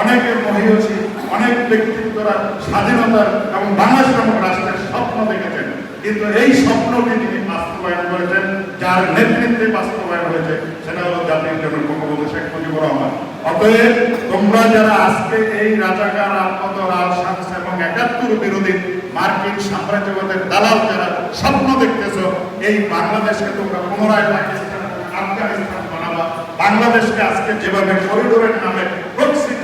অনেকের মহিষী অনেক ব্যক্তিত্বরা স্বাধীনতার এবং বাংলাদেশ নামক রাষ্ট্রের স্বপ্ন দেখেছেন। কিন্তু এই স্বপ্নকে তিনি বাস্তবায়ন করেছেন, যার নেতৃত্বে বাস্তবায়ন হয়েছে, সেটা হলো জাতির জন্য বঙ্গবন্ধু শেখ মুজিবুর রহমান। অতএব তোমরা যারা আজকে এই রাজাকার আত্মত রাজ শামস এবং একাত্তর বিরোধী মার্কিন সাম্রাজ্যবাদের দালাল যারা স্বপ্ন দেখতেছো, এই বাংলাদেশকে তোমরা পুনরায় পাকিস্তান, আফগানিস্তান বানাবা। বাংলাদেশকে আজকে যেভাবে করিডোরের নামে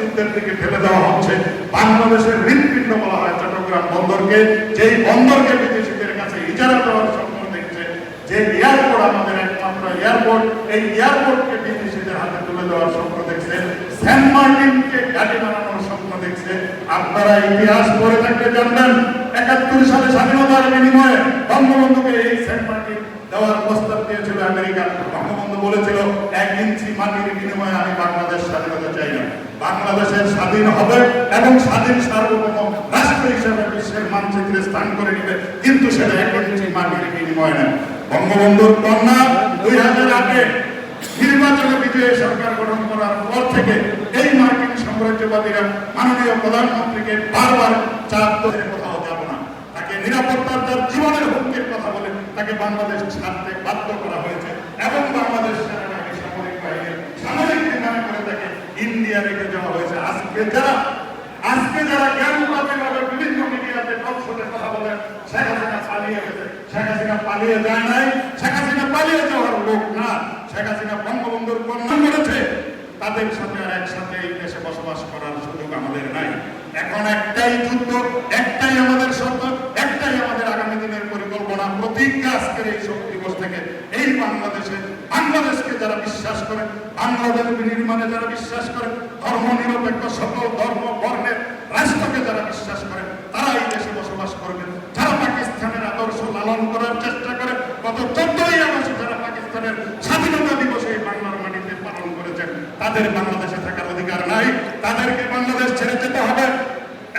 যুদ্ধের দিকে ফেলে দেওয়া হচ্ছে। বাংলাদেশের হৃৎপিণ্ড বলা হয় চট্টগ্রাম বন্দরকে। যেই বন্দরকে বিদেশিদের কাছে ইজারা দেওয়ার স্বপ্ন দেখছে, যে এয়ারপোর্ট আমাদের একমাত্র এয়ারপোর্ট, এই এয়ারপোর্টকে বিদেশিদের হাতে তুলে দেওয়ার স্বপ্ন দেখছে। সেন্ট মার্টিনকে গাড়ি বানানোর স্বপ্ন দেখছে। আপনারা ইতিহাস পড়ে থাকলে জানবেন, একাত্তর সালে স্বাধীনতার বিনিময়ে বঙ্গবন্ধুকে এই সেন্ট মার্টিন দেওয়ার প্রস্তাব দিয়েছিল আমেরিকা। বঙ্গবন্ধু বলেছিল, এক ইঞ্চি মাটির বিনিময়ে আমি বাংলাদেশ স্বাধীনতা চাই না। বাংলাদেশের স্বাধীন হবে এবং স্বাধীন সার্বভৌম রাষ্ট্র হিসেবে বিশ্বের মানচিত্রে স্থান করে নেবে। কিন্তু সেটা এক ইঞ্চি মাটির বিনিময়ে না বঙ্গবন্ধুর কন্যা দুই হাজার আটে নির্বাচনে বিজয়ী সরকার গঠন করার পর থেকে এই মার্কিন সাম্রাজ্যবাদীরা মাননীয় প্রধানমন্ত্রীকে বারবার চাপ ধরে কোথাও যাব না। তাকে নিরাপত্তার তার জীবনের হুমকির কথা বলে তাকে বাংলাদেশ ছাড়তে বাধ্য করা হয়েছে এবং বাংলাদেশ তাকে ইন্ডিয়া রেখে যাওয়া হয়েছে। আজকে যারা আজকে যারা জ্ঞান ভাবে বিভিন্ন মিডিয়াতে টকশোতে কথা বলেন শেখ হাসিনা পালিয়ে গেছে। শেখ হাসিনা পালিয়ে যায় নাই। শেখ হাসিনা পালিয়ে যাওয়ার লোক না। শেখ হাসিনা বঙ্গবন্ধুর কন্যা করেছে। তাদের সাথে আর একসাথে এই দেশে বসবাস করার সুযোগ আমাদের নাই। এখন একটাই যুদ্ধ, একটাই আমাদের শব্দ একটাই আমাদের আগামী দিনের পরিকল্পনা। প্রতিজ্ঞা আজকের এই শোক দিবস থেকে এই বাংলাদেশে বাংলাদেশকে যারা বিশ্বাস করে, বাংলাদেশ নির্মাণে যারা বিশ্বাস করে ধর্ম নিরপেক্ষ সকল ধর্ম, বর্ণের রাষ্ট্রকে যারা বিশ্বাস করে, তারা এই দেশে বসবাস করবে। যারা পাকিস্তানের আদর্শ লালন করার চেষ্টা করে, গত চোদ্দই আগস্ট যারা পাকিস্তানের স্বাধীনতা দিবসে এই বাংলার মাটিতে পালন করেছেন তাদের বাংলাদেশে থাকার অধিকার নাই। তাদেরকে বাংলাদেশ ছেড়ে যেতে হবে।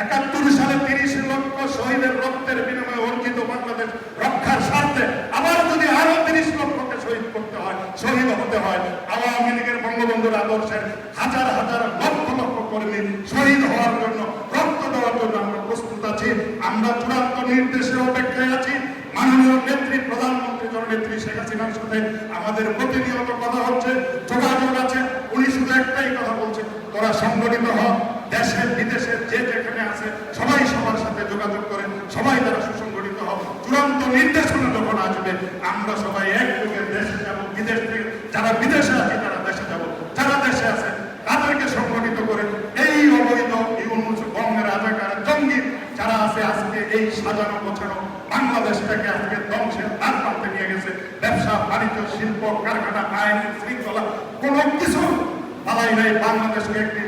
একাত্তর সালে তিরিশ লক্ষ শহীদের রক্তের বিনিময়ে অর্জিত বাংলাদেশ রক্ষার স্বার্থে আবার যদি আরও তিরিশ লক্ষকে শহীদ করতে হয় শহীদ হতে হয় আওয়ামী লীগের বঙ্গবন্ধুর আদর্শের হাজার হাজার লক্ষ লক্ষ কর্মী শহীদ হওয়ার জন্য, রক্ত দেওয়ার জন্য আমরা প্রস্তুত আছি। আমরা চূড়ান্ত নির্দেশের অপেক্ষায় আছি। মাননীয় নেত্রী, প্রধানমন্ত্রী জননেত্রী শেখ হাসিনার সাথে আমাদের প্রতিনিয়ত কথা হচ্ছে, যোগাযোগ আছে। উনি শুধু একটাই কথা বলছে, তোরা সংগঠিত হ। দেশের বিদেশে যে যেখানে আছে সবাই সবার সাথে যোগাযোগ করে সবাই তারা সুসংগঠিত হোক চূড়ান্ত নির্দেশনা যখন আসবে আমরা সবাই একযোগে দেশে যাব বিদেশ থেকে যারা বিদেশে আছে তারা দেশে যাব যারা দেশে আছে তাদেরকে সংগঠিত করে এই অবৈধ ইউনুস বঙ্গের রাজাকার জঙ্গি যারা আছে আজকে এই সাজানো গোছানো বাংলাদেশটাকে আজকে ধ্বংসের তার পাল্টে নিয়ে গেছে। ব্যবসা, বাণিজ্য, শিল্প, কারখানা, আইন, শৃঙ্খলা, কোনো কিছু বালাই নাই। বাংলাদেশকে একটি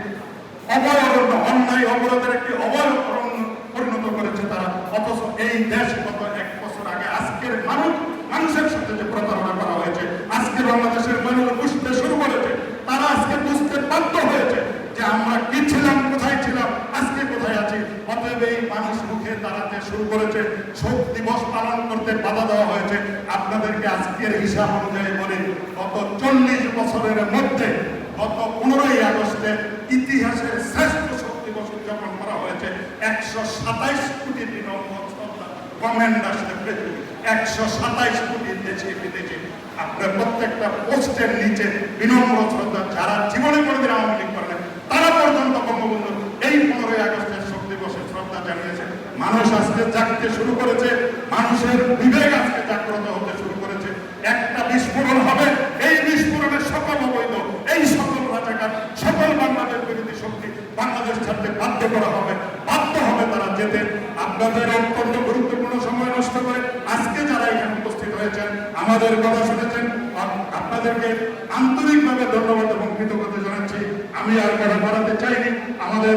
অবয়রণ্য অন্যায়, অবরোধের একটি অবয়রণ্য পরিণত করেছে তারা। অথচ এই দেশ গত এক বছর আগে আজকের মানুষ মানুষের সাথে যে প্রতারণা করা হয়েছে, আজকে বাংলাদেশের মানুষ বুঝতে শুরু করেছে তারা আজকে বুঝতে বাধ্য হয়েছে যে আমরা কি ছিলাম কোথায় ছিলাম আজকে কোথায় আছি অতএব এই মানুষ মুখে দাঁড়াতে শুরু করেছে। শোক দিবস পালন করতে বাধা দেওয়া হয়েছে। আপনাদেরকে আজকের হিসাব অনুযায়ী বলি, গত চল্লিশ বছরের মধ্যে, গত পনেরোই আগস্টে ইতিহাসের শ্রেষ্ঠ শোক দিবস উদযাপন করা হয়েছে। একশো সাতাইশ কোটি একশো সাতাইশ কোটি দেশে বিদেশে। আপনার প্রত্যেকটা পোস্টের নিচে বিনম্র শ্রদ্ধা, যারা জীবনে কোনোদিন আওয়ামী লীগ করেন তারা পর্যন্ত বঙ্গবন্ধু এই পনেরোই আগস্টের শোক দিবসে শ্রদ্ধা জানিয়েছে মানুষ আজকে জাগতে শুরু করেছে, মানুষের বিবেক আজকে জাগ্রত হতে শুরু করেছে। একটা বিস্ফোরণ হবে, এই বিস্ফোরণের সকল অবৈধ, এই সকল রাজাকার, সকল বাংলাদেশ বিরোধী শক্তি বাংলাদেশ ছাড়তে বাধ্য করা হবে, বাধ্য হবে তারা যেতে। আপনাদের অত্যন্ত গুরুত্বপূর্ণ সময় নষ্ট করে আজকে যারা এখানে উপস্থিত হয়েছেন, আমাদের কথা শুনেছেন আপনাদেরকে আন্তরিকভাবে ধন্যবাদ এবং কৃতজ্ঞতা জানাচ্ছি। আমি আর কথা বাড়াতে চাইনি। আমাদের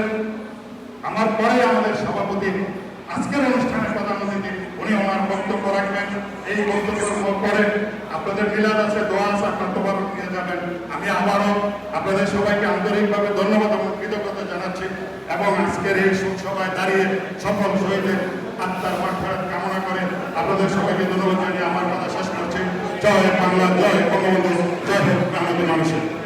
আমার পরে আমাদের সভাপতি আজকের অনুষ্ঠানে প্রধান অতিথি, উনি ওনার বক্তব্য রাখবেন। এই বক্তব্য পরে আপনাদের মিলাদ আছে, দোয়া আছে, আপনার তোবার নিয়ে যাবেন। আমি আবারও আপনাদের সবাইকে আন্তরিকভাবে ধন্যবাদ এবং কৃতজ্ঞতা জানাচ্ছি এবং আজকের এই সভায় দাঁড়িয়ে সফল শহীদের আত্মার মাঠফেরত কামনা করে আপনাদের সবাইকে ধন্যবাদ জানিয়ে আমার কথা শেষ করছি। জয় বাংলা, জয় বঙ্গবন্ধু, জয় আমাদের মানুষের।